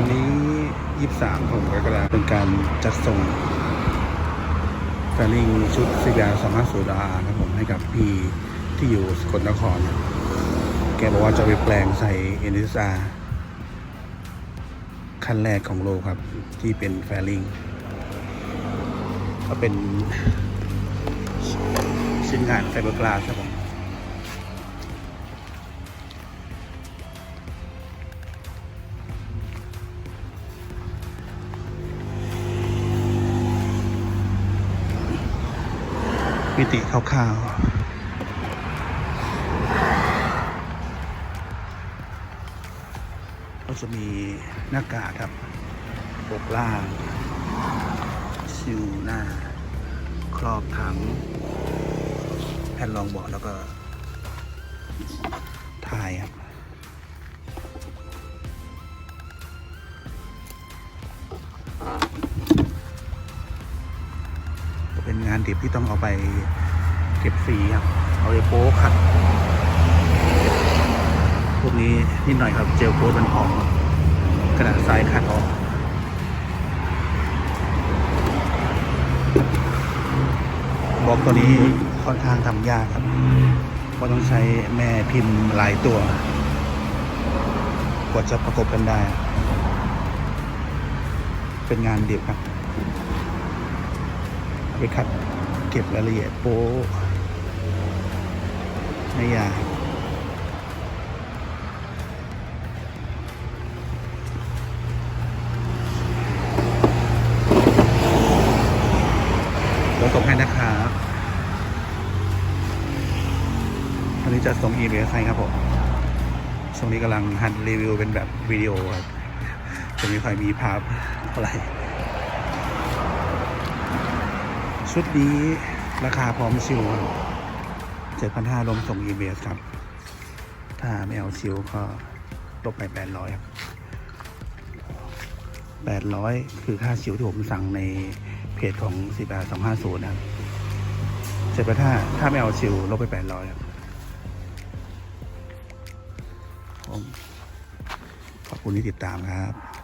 วันนี้ 23ผมกรกฎาคมเป็นการจัดส่งแฟลิงชุดซีบีอาร์250ดาครับผมให้กับพี่ที่อยู่สกลนคร แกบอกว่าจะไปแปลงใส่เอ็น s าขั้นแรกของโลครับ ที่เป็นแฟลิงก็เป็นชิ้นงานไฟเบอร์กลาสครับผม มิติคร่าวๆ ก็จะมีหน้ากากครับปกล่างชิวหน้า ครอบถัง แผ่นรองเบาะแล้วก็ทายครับ งานดิบที่ต้องเอาไปเก็บสีครับ เอาไปโป๊ขัด พวกนี้นิดหน่อยครับ เจลโค้ดมันหอมกระดาษทรายขัดออกบล็อกตัวนี้ค่อนข้างทำยากครับ เพราะต้องใช้แม่พิมพ์หลายตัว กว่าจะประกบกันได้ เป็นงานเดียวครับ ไปคัดเก็บรายละเอียดโป๊ะไม่ยากเราส่งให้นะครับวันนี้จะส่งอีเมลให้ครับผมช่วงนี้กำลังหัดรีวิวเป็นแบบวิดีโอครับจะไม่ค่อยมีภาพอะไร ชุดนี้ราคาพร้อมชิวเจ็ดพันห้าลมส่งอีเมลครับ ถ้าไม่เอาชิวก็ลบไปแปดร้อยครับแปดร้อยคือค่าชิวที่ผมสั่งในเพจของสิบาสองห้าศูนย์นะครับเจ็ดพันห้าถ้าไม่เอาชิวลบไปแปดร้อยครับผมขอบคุณที่ติดตามครับ